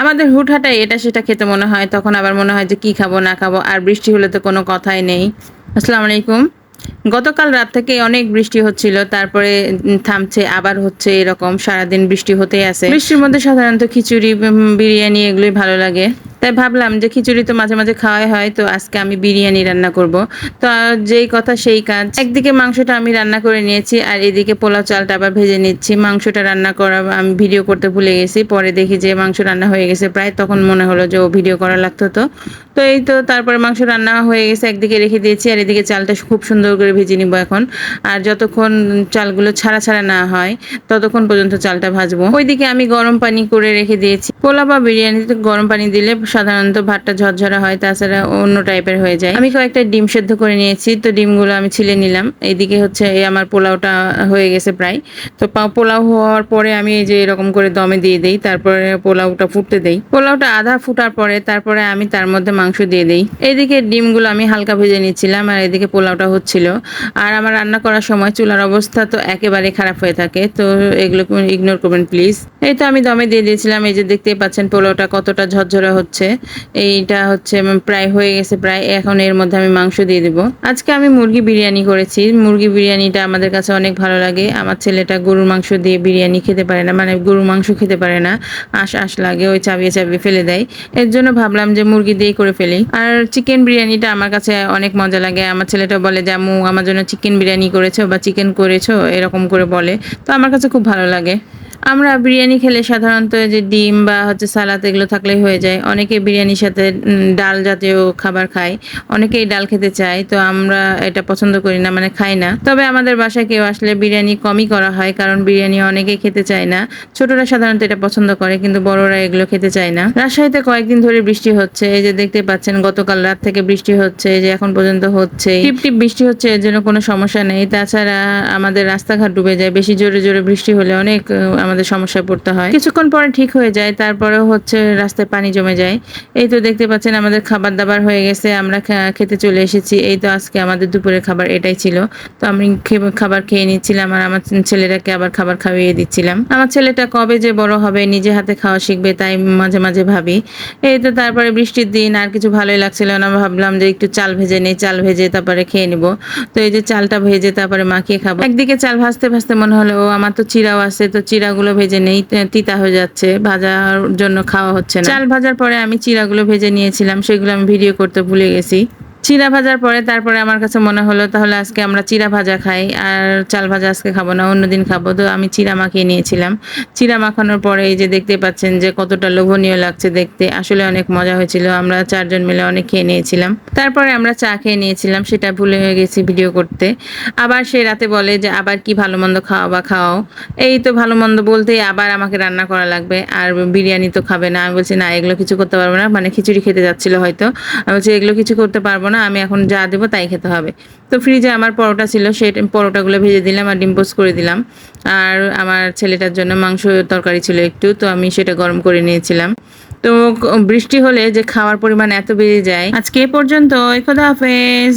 আমাদের হুটহাটাই এটা সেটা খেতে মনে হয়, তখন আবার মনে হয় যে কি খাব, না খাব, আর বৃষ্টি হলে তো কোনো কথাই নেই। আসসালামু আলাইকুম। গতকাল রাত থেকে অনেক বৃষ্টি হচ্ছিল, তারপরে থামছে, আবার হচ্ছে এরকম, সারাদিন বৃষ্টি হতেই আছে। বৃষ্টির মধ্যে সাধারণত খিচুড়ি বিরিয়ানি এগুলোই ভালো লাগে। তাই ভাবলাম যে খিচুড়ি তো মাঝে মাঝে খাওয়াই হয়, তো আজকে আমি বিরিয়ানি রান্না করব। তো যেই কথা সেই কাজ। একদিকে মাংসটা আমি রান্না করে নিয়েছি, আর এদিকে পোলাও চালটা আবার ভেজে নিচ্ছি। মাংসটা রান্না করা আমি ভিডিও করতে ভুলে গেছি, পরে দেখি যে মাংস রান্না হয়ে গেছে প্রায়, তখন মনে হলো যে ও ভিডিও করা লাগতো তো। তো এই তো তারপরে মাংস রান্না হয়ে গেছে, একদিকে রেখে দিয়েছি, আর এদিকে চালটা খুব সুন্দর করে ভেজে নিব এখন। আর যতক্ষণ চালগুলো ছাড়া ছাড়া না হয়, ততক্ষণ পর্যন্ত চালটা ভাজবো। ওইদিকে আমি গরম পানি করে রেখে দিয়েছি। পোলা বা বিরিয়ানিতে গরম পানি দিলে সাধারণত ভাতটা ঝরঝরা হয়, তাছাড়া অন্য টাইপের হয়ে যায়। আমি কয়েকটা ডিম সেদ্ধ করে নিয়েছি, তো ডিমগুলো আমি ছিলে নিলাম। এইদিকে হচ্ছে এই আমার পোলাওটা হয়ে গেছে প্রায়। তো পোলাও হওয়ার পরে আমি এই যে এরকম করে দমে দিয়ে দিই, তারপরে পোলাওটা ফুটতে দেই। পোলাওটা আধা ফুটার পরে তারপরে আমি তার মধ্যে মাংস দিয়ে দিই। এইদিকে ডিমগুলো আমি হালকা ভেজে নিচ্ছিলাম, আর এদিকে পোলাওটা হচ্ছিল। আর আমার রান্না করার সময় চুলার অবস্থা তো একেবারে খারাপ হয়ে থাকে, তো এগুলো ইগনোর করবেন প্লিজ। এই তো আমি দমে দিয়ে দিয়েছিলাম, এই যে দেখতেই পাচ্ছেন পোলাওটা কতটা ঝরঝরা হচ্ছে। এইটা হচ্ছে প্রায় হয়ে গেছে, প্রায় এখন এর মধ্যে আমি মাংস দিয়ে দেবো। আজকে আমি মুরগি বিরিয়ানি করেছি। মুরগি বিরিয়ানিটা আমাদের কাছে অনেক ভালো লাগে। আমার ছেলেটা গরুর মাংস দিয়ে বিরিয়ানি খেতে পারে না মানে গরুর মাংস খেতে পারে না। আশ আশ লাগে, ওই চাবিয়ে চাবিয়ে ফেলে দেয়। এর জন্য ভাবলাম যে মুরগি দিয়েই করে ফেলি। আর চিকেন বিরিয়ানিটা আমার কাছে অনেক মজা লাগে। আমার ছেলেটা বলে যে আমার জন্য চিকেন বিরিয়ানি করেছ বা চিকেন করেছ? এরকম করে বলে। তো আমার কাছে খুব ভালো লাগে। আমরা বিরিয়ানি খেলে সাধারণত যে ডিম বা হচ্ছে সালাদ এগুলো থাকলেই হয়ে যায়। অনেকে বিরিয়ানির সাথে ডাল জাতীয় খাবার খায়। অনেকেই ডাল খেতে চায়। তো আমরা এটা পছন্দ করি না মানে খাই না। তবে আমাদের বাসায় কেউ আসলে বিরিয়ানি কমই করা হয় কারণ বিরিয়ানি অনেকেই খেতে চায় না। ছোটরা সাধারণত এটা পছন্দ করে কিন্তু বড়রা এগুলো খেতে চায় না। রাজশাহীতে কয়েকদিন ধরে বৃষ্টি হচ্ছে। এই যে দেখতে পাচ্ছেন গতকাল রাত থেকে বৃষ্টি হচ্ছে। যে এখন পর্যন্ত হচ্ছে। টিপ টিপ বৃষ্টি হচ্ছে এর জন্য কোনো সমস্যা নেই। তাছাড়া আমাদের রাস্তাঘাট ডুবে যায়। বেশি জোরে জোরে বৃষ্টি হলে অনেক আহ, আমাদের সমস্যায় পড়তে হয়। কিছুক্ষণ পরে ঠিক হয়ে যায়, তারপরেও হচ্ছে রাস্তায় পানি জমে যায়। এই তো দেখতে পাচ্ছেন আমাদের খাবার দাবার হয়ে গেছে, আমরা খেতে চলে এসেছি। এই তো আজকে আমাদের দুপুরের খাবার এটাই ছিল। তো আমি খাবার খেয়ে নিচ্ছিলাম আর আমার ছেলেটাকে আবার খাবার খাইয়ে দিচ্ছিলাম। আমার ছেলেটা কবে যে বড় হবে, নিজে হাতে খাওয়া শিখবে তাই মাঝে মাঝে ভাবি। এই তো তারপরে বৃষ্টির দিন আর কিছু ভালোই লাগছিল না ভাবলাম যে একটু চাল ভেজে নেই, চাল ভেজে তারপরে খেয়ে নিব। তো এই যে চালটা ভেজে তারপরে মাখিয়ে খাব। একদিকে চাল ভাজতে ভাজতে মনে হলো আমার তো চিরাও আছে, তো চিরাগুলো ভেজে নেই তিতা হয়ে যাচ্ছে, ভাজার জন্য খাওয়া হচ্ছে না। চাল ভাজার পরে আমি চিরাগুলো ভেজে নিয়েছিলাম, সেগুলো আমি ভিডিও করতে ভুলে গেছি। চিরা ভাজার পরে তারপরে আমার কাছে মনে হলো, তাহলে আজকে আমরা চিরা ভাজা খাই আর চাল ভাজা আজকে খাব না, অন্যদিন খাব। তো আমি চিরা মাখিয়ে নিয়েছিলাম। চিরা মাখানোর পরে এই যে দেখতে পাচ্ছেন যে কতটা লোভনীয় লাগছে দেখতে, আসলে অনেক মজা হয়েছিল। আমরা চারজন মিলে অনেক খেয়ে নিয়েছিলাম। তারপরে আমরা চা খেয়ে নিয়েছিলাম, সেটা ভুলে হয়ে গেছি ভিডিও করতে। আবার সে রাতে বলে যে, আবার কি ভালো মন্দ খাওয়া বা খাওয়াও? এই তো ভালো মন্দ বলতেই আবার আমাকে রান্না করা লাগবে, আর বিরিয়ানি তো খাবে না। আমি বলছি, না, এগুলো কিছু করতে পারব না। মানে খিচুড়ি খেতে যাচ্ছিল হয়তো। আমি বলছি, এগুলো কিছু করতে পারব না। আমি এখন যা দেবো তাই খেতে হবে। তো ফ্রিজে আমার পরোটা ছিল, সেই পরোটাগুলো ভেজে দিলাম আর ডিম্পোজ করে দিলাম। আর আমার ছেলেটার জন্য মাংস তরকারি ছিল একটু, তো আমি সেটা গরম করে নিয়েছিলাম। তো বৃষ্টি হলে যে খাওয়ার পরিমাণ এত বেড়ে যায়। আজকে এ পর্যন্ত খোদা হাফেজ।